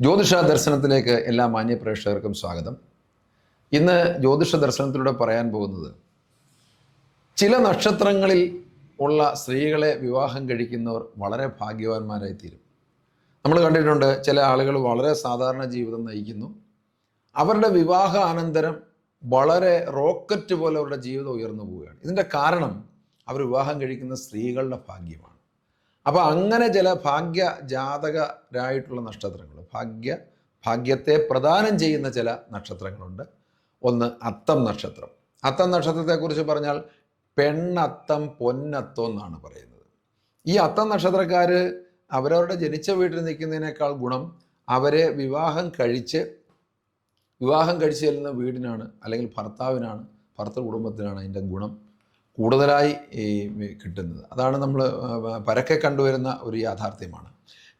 ജ്യോതിഷ ദർശനത്തിലേക്ക് എല്ലാ മാന്യ പ്രേക്ഷകർക്കും സ്വാഗതം. ഇന്ന് ജ്യോതിഷ ദർശനത്തിലൂടെ പറയാൻ പോകുന്നത് ചില നക്ഷത്രങ്ങളിൽ ഉള്ള സ്ത്രീകളെ വിവാഹം കഴിക്കുന്നവർ വളരെ ഭാഗ്യവാന്മാരായി തീരും. നമ്മൾ കണ്ടിട്ടുണ്ട് ചില ആളുകൾ വളരെ സാധാരണ ജീവിതം നയിക്കുന്നു. അവരുടെ വിവാഹ അനന്തരം വളരെ റോക്കറ്റ് പോലെ അവരുടെ ജീവിതം ഉയർന്നു പോവുകയാണ്. ഇതിന്റെ കാരണം അവർ വിവാഹം കഴിക്കുന്ന സ്ത്രീകളുടെ ഭാഗ്യമാണ്. അപ്പോൾ അങ്ങനെ ചില ഭാഗ്യ ജാതകരായിട്ടുള്ള നക്ഷത്രങ്ങൾ ഭാഗ്യ ഭാഗ്യത്തെ പ്രദാനം ചെയ്യുന്ന ചില നക്ഷത്രങ്ങളുണ്ട്. ഒന്ന് അത്തം നക്ഷത്രം. അത്തം നക്ഷത്രത്തെക്കുറിച്ച് പറഞ്ഞാൽ പെണ്ണത്തം പൊന്നത്തം എന്നാണ് പറയുന്നത്. ഈ അത്തം നക്ഷത്രക്കാർ അവരവരുടെ ജനിച്ച വീട്ടിൽ നിൽക്കുന്നതിനേക്കാൾ ഗുണം അവരെ വിവാഹം കഴിച്ച് വിവാഹം കഴിച്ച് ചെല്ലുന്ന വീടിനാണ് അല്ലെങ്കിൽ ഭർത്താവിനാണ് ഭർത്തൃ കുടുംബത്തിനാണ് അതിന്റെ ഗുണം. കൂടുതലായി ഈ കിട്ടുന്നത്. അതാണ് നമ്മൾ പരക്കെ കണ്ടുവരുന്ന ഒരു യാഥാർത്ഥ്യമാണ്.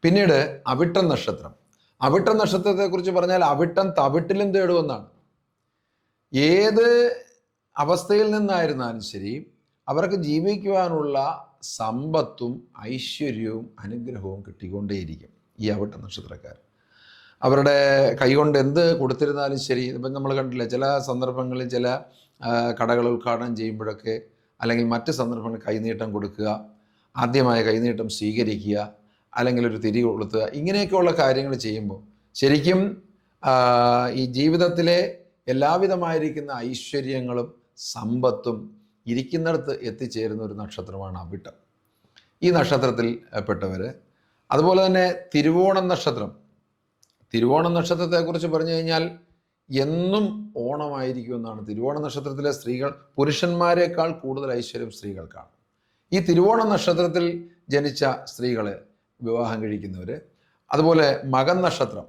പിന്നീട് അവിട്ടം നക്ഷത്രം. അവിട്ടം നക്ഷത്രത്തെക്കുറിച്ച് പറഞ്ഞാൽ അവിട്ടം തവിട്ടിലും തേടുമെന്നാണ്. ഏത് അവസ്ഥയിൽ നിന്നായിരുന്നാലും ശരി അവർക്ക് ജീവിക്കുവാനുള്ള സമ്പത്തും ഐശ്വര്യവും അനുഗ്രഹവും കിട്ടിക്കൊണ്ടേയിരിക്കും ഈ അവിട്ട നക്ഷത്രക്കാർ. അവരുടെ കൈകൊണ്ട് എന്ത് കൊടുത്തിരുന്നാലും ശരി ഇപ്പം നമ്മൾ കണ്ടില്ലേ ചില സന്ദർഭങ്ങളിൽ ചില കടകൾ ഉദ്ഘാടനം ചെയ്യുമ്പോഴൊക്കെ അല്ലെങ്കിൽ മറ്റ് സന്ദർഭങ്ങളിൽ കൈനീട്ടം കൊടുക്കുക ആദ്യമായ കൈനീട്ടം സ്വീകരിക്കുക അല്ലെങ്കിൽ ഒരു തിരി കൊളുത്തുക ഇങ്ങനെയൊക്കെയുള്ള കാര്യങ്ങൾ ചെയ്യുമ്പോൾ ശരിക്കും ഈ ജീവിതത്തിലെ എല്ലാവിധമായിരിക്കുന്ന ഐശ്വര്യങ്ങളും സമ്പത്തും ഇരിക്കുന്നിടത്ത് എത്തിച്ചേരുന്ന ഒരു നക്ഷത്രമാണ് അവിട്ടം. ഈ നക്ഷത്രത്തിൽ പെട്ടവർ അതുപോലെ തന്നെ തിരുവോണം നക്ഷത്രം. തിരുവോണം നക്ഷത്രത്തെക്കുറിച്ച് പറഞ്ഞു കഴിഞ്ഞാൽ എന്നും ഓണമായിരിക്കും എന്നാണ്. തിരുവോണ നക്ഷത്രത്തിലെ സ്ത്രീകൾ പുരുഷന്മാരെക്കാൾ കൂടുതൽ ഐശ്വര്യം സ്ത്രീകൾക്കാണ്. ഈ തിരുവോണ നക്ഷത്രത്തിൽ ജനിച്ച സ്ത്രീകളെ വിവാഹം കഴിക്കുന്നവർ അതുപോലെ മകൻ നക്ഷത്രം.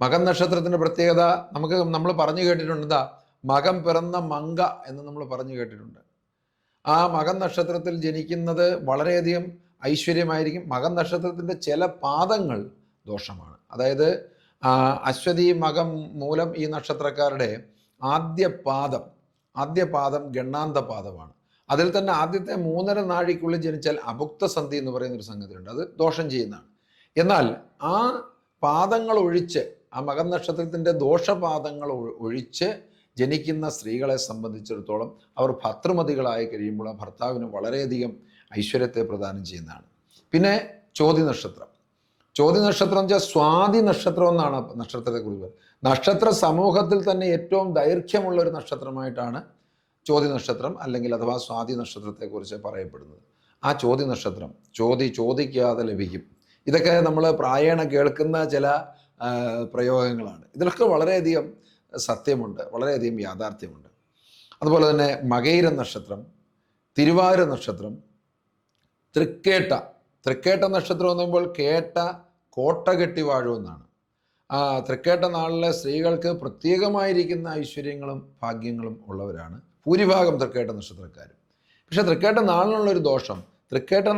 മകൻ നക്ഷത്രത്തിന്റെ പ്രത്യേകത നമുക്ക് നമ്മൾ പറഞ്ഞു കേട്ടിട്ടുണ്ട് എന്താ? മകം പിറന്ന മങ്ക എന്ന് നമ്മൾ പറഞ്ഞു കേട്ടിട്ടുണ്ട്. ആ മകൻ നക്ഷത്രത്തിൽ ജനിക്കുന്നത് വളരെയധികം ഐശ്വര്യമായിരിക്കും. മകൻ നക്ഷത്രത്തിന്റെ ചില പാദങ്ങൾ ദോഷമാണ്. അതായത് അശ്വതി മകം മൂലം ഈ നക്ഷത്രക്കാരുടെ ആദ്യ പാദം ആദ്യ പാദം ഗണ്ണാന്ത പാദമാണ്. അതിൽ തന്നെ ആദ്യത്തെ മൂന്നര നാഴിക്കുള്ളിൽ ജനിച്ചാൽ അഭുക്ത സന്ധി എന്ന് പറയുന്ന ഒരു സംഗതിയുണ്ട്. അത് ദോഷം ചെയ്യുന്നതാണ്. എന്നാൽ ആ പാദങ്ങൾ ഒഴിച്ച് ആ മകൻ നക്ഷത്രത്തിന്റെ ദോഷപാദങ്ങൾ ഒഴിച്ച് ജനിക്കുന്ന സ്ത്രീകളെ സംബന്ധിച്ചിടത്തോളം അവർ ഭർത്തൃമതികളായി കഴിയുമ്പോൾ ആ ഭർത്താവിന് വളരെയധികം ഐശ്വര്യത്തെ പ്രദാനം ചെയ്യുന്നതാണ്. പിന്നെ ചോതി നക്ഷത്രം. ചോതി നക്ഷത്രം എന്ന് വെച്ചാൽ സ്വാതി നക്ഷത്രം എന്നാണ് നക്ഷത്രത്തെ കുറിച്ച് നക്ഷത്ര സമൂഹത്തിൽ തന്നെ ഏറ്റവും ദൈർഘ്യമുള്ള ഒരു നക്ഷത്രമായിട്ടാണ് ചോതി നക്ഷത്രം അല്ലെങ്കിൽ അഥവാ സ്വാതി നക്ഷത്രത്തെക്കുറിച്ച് പറയപ്പെടുന്നത്. ആ ചോതി നക്ഷത്രം ചോതി ചോദിക്കാതെ ലഭിക്കും. ഇതൊക്കെ നമ്മൾ പ്രായേണ കേൾക്കുന്ന ചില പ്രയോഗങ്ങളാണ്. ഇതിലൊക്കെ വളരെയധികം സത്യമുണ്ട് വളരെയധികം യാഥാർത്ഥ്യമുണ്ട്. അതുപോലെ തന്നെ മകൈര നക്ഷത്രം തിരുവാര നക്ഷത്രം തൃക്കേട്ട തൃക്കേട്ട നക്ഷത്രം എന്ന് പറയുമ്പോൾ കേട്ട കോട്ട കെട്ടി വാഴുമെന്നാണ് ആ തൃക്കേട്ട നാളിലെ സ്ത്രീകൾക്ക് പ്രത്യേകമായിരിക്കുന്ന ഐശ്വര്യങ്ങളും ഭാഗ്യങ്ങളും ഉള്ളവരാണ് ഭൂരിഭാഗം തൃക്കേട്ട നക്ഷത്രക്കാരും. പക്ഷെ തൃക്കേട്ട നാളിനുള്ളൊരു ദോഷം തൃക്കേട്ട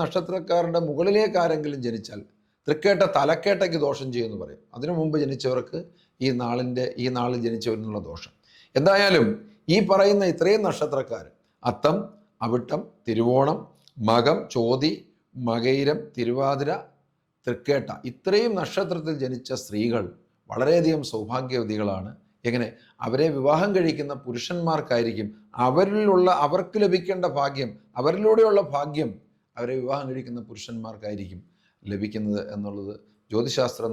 നക്ഷത്രക്കാരുടെ മുകളിലേക്ക് ആരെങ്കിലും ജനിച്ചാൽ തൃക്കേട്ട തലക്കേട്ടയ്ക്ക് ദോഷം ചെയ്യുമെന്ന് പറയും. അതിനു മുമ്പ് ജനിച്ചവർക്ക് ഈ നാളിന്റെ ഈ നാളിൽ ജനിച്ചവരിനുള്ള ദോഷം. എന്തായാലും ഈ പറയുന്ന ഇത്രയും നക്ഷത്രക്കാർ അത്തം അവിട്ടം തിരുവോണം മകം ചോതി മകയിരം തിരുവാതിര തൃക്കേട്ട ഇത്രയും നക്ഷത്രത്തിൽ ജനിച്ച സ്ത്രീകൾ വളരെയധികം സൗഭാഗ്യവതികളാണ്. എങ്ങനെ? അവരെ വിവാഹം കഴിക്കുന്ന പുരുഷന്മാർക്കായിരിക്കും അവരിലുള്ള അവർക്ക് ലഭിക്കേണ്ട ഭാഗ്യം അവരിലൂടെയുള്ള ഭാഗ്യം അവരെ വിവാഹം കഴിക്കുന്ന പുരുഷന്മാർക്കായിരിക്കും ലഭിക്കുന്നത് എന്നുള്ളത് ജ്യോതിശാസ്ത്രം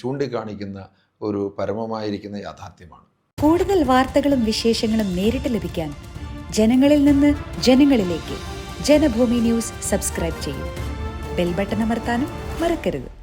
ചൂണ്ടിക്കാണിക്കുന്ന ഒരു പരമമായിരിക്കുന്ന യാഥാർത്ഥ്യമാണ്. കൂടുതൽ വാർത്തകളും വിശേഷങ്ങളും നേരിട്ട് ലഭിക്കാൻ ജനങ്ങളിൽ നിന്ന് ജനങ്ങളിലേക്ക് ജനഭൂമി ന്യൂസ് സബ്സ്ക്രൈബ് ചെയ്യൂ. ബെൽ ബട്ടൺ അമർത്താനും മറക്കരുത്.